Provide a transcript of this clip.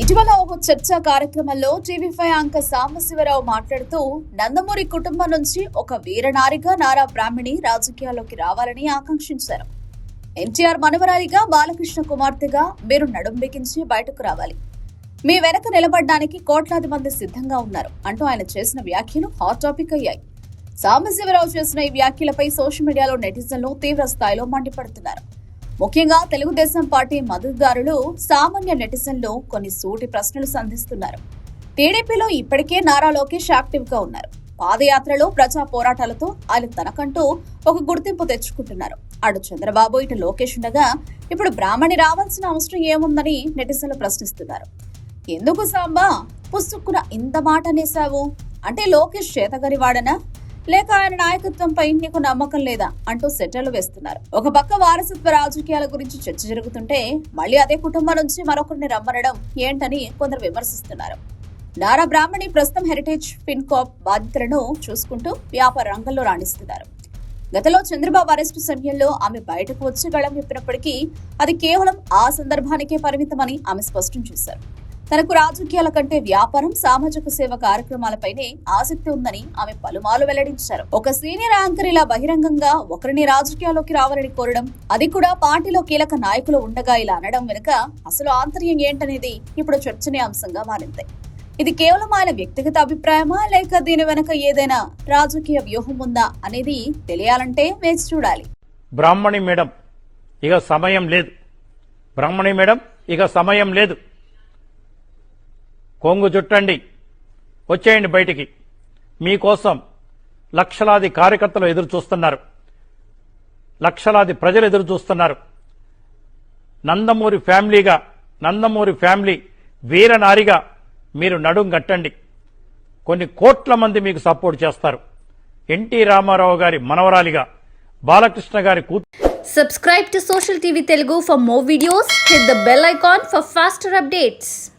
ఇటీవల ఒక చర్చా కార్యక్రమంలో టీవీ ఫైవ్ అంక సాంబశివరావు మాట్లాడుతూ నందమూరి కుటుంబం నుంచి ఒక వీరనారిగా నారా బ్రాహ్మణి రాజకీయాల్లోకి రావాలని ఆకాంక్షించారు. ఎన్టీఆర్ మనవరాలిగా బాలకృష్ణ కుమార్తెగా మీరు నడుం బిగించి బయటకు రావాలి. మీ వెనక నిలబడడానికి కోట్లాది మంది సిద్ధంగా ఉన్నారు అంటూ ఆయన చేసిన వ్యాఖ్యలు హాట్ టాపిక్ అయ్యాయి. సాంబశివరావు చేసిన ఈ వ్యాఖ్యలపై సోషల్ మీడియాలో నెటిజన్లు తీవ్ర స్థాయిలో మండిపడుతున్నారు. ముఖ్యంగా తెలుగుదేశం పార్టీ మద్దతుదారులు సామాన్య నెటిజన్లు కొన్ని సూటి ప్రశ్నలు సంధిస్తున్నారు. టీడీపీలో ఇప్పటికే నారా లోకేష్ యాక్టివ్గా ఉన్నారు. పాదయాత్రలో ప్రజా పోరాటాలతో ఆయన తనకంటూ ఒక గుర్తింపు తెచ్చుకుంటున్నారు. అటు చంద్రబాబు ఇటు లోకేష్ ఉండగా ఇప్పుడు బ్రాహ్మణి రావాల్సిన అవసరం ఏముందని నెటిజన్లు ప్రశ్నిస్తున్నారు. ఎందుకు సాంబా? పుస్తుక్కున ఇంత మాట అనేశావు. అంటే లోకేష్ చేతగరివాడనా లేక ఆయన నాయకత్వంపై నీకు నమ్మకం లేదా? అంటూ సెటర్లు వేస్తున్నారు. ఒక పక్క వారసత్వ రాజకీయాల గురించి చర్చ జరుగుతుంటే మళ్ళీ అదే కుటుంబం నుంచి మరొకరిని రమ్మనడం ఏంటని కొందరు విమర్శిస్తున్నారు. నారా బ్రాహ్మణి ప్రస్తుతం హెరిటేజ్ ఫిన్కాప్ బాధితులను చూసుకుంటూ వ్యాపార రంగంలో రాణిస్తున్నారు. గతంలో చంద్రబాబు అరెస్టు సమయంలో ఆమె బయటకు వచ్చి గళం చెప్పినప్పటికీ అది కేవలం ఆ సందర్భానికే పరిమితమని ఆమె స్పష్టం చేశారు. తనకు రాజకీయాల కంటే వ్యాపారం సామాజిక సేవ కార్యక్రమాలపైనే ఆసక్తి ఉందని ఆమె పలుమాలు వెల్లడించారు. ఒక సీనియర్ యాంకర్ ఇలా బహిరంగంగా ఒకరిని రాజకీయాల్లోకి రావాలని కోరడం అది కూడా పార్టీలో కీలక నాయకులు ఉండగా ఇలా అనడం వెనుక అసలు ఆంతర్యం ఏంటనేది ఇప్పుడు చర్చనీయాంశంగా మారింది. ఇది కేవలం ఆయన వ్యక్తిగత అభిప్రాయమా లేక దీని వెనుక ఏదైనా రాజకీయ వ్యూహం ఉందా అనేది తెలియాలంటే వేచి చూడాలి. బ్రాహ్మణి మేడం ఇక సమయం లేదు. బ్రాహ్మణి మేడం ఇక సమయం లేదు. కొంగు చుట్టండి. వచ్చేయండి బయటికి. మీకోసం లక్షలాది కార్యకర్తలు ఎదురు చూస్తున్నారు లక్షలాది ప్రజలు ఎదురు చూస్తున్నారు నందమూరి ఫ్యామిలీగా నందమూరి ఫ్యామిలీ వీరనారిగా మీరు నడుం కట్టండి. కొన్ని కోట్ల మంది మీకు సపోర్ట్ చేస్తారు. ఎన్టీ రామారావు గారి మనవరాలిగా బాలకృష్ణ గారి కూతురు. Subscribe social TV Telugu Telugu for more videos. Hit the bell icon for faster.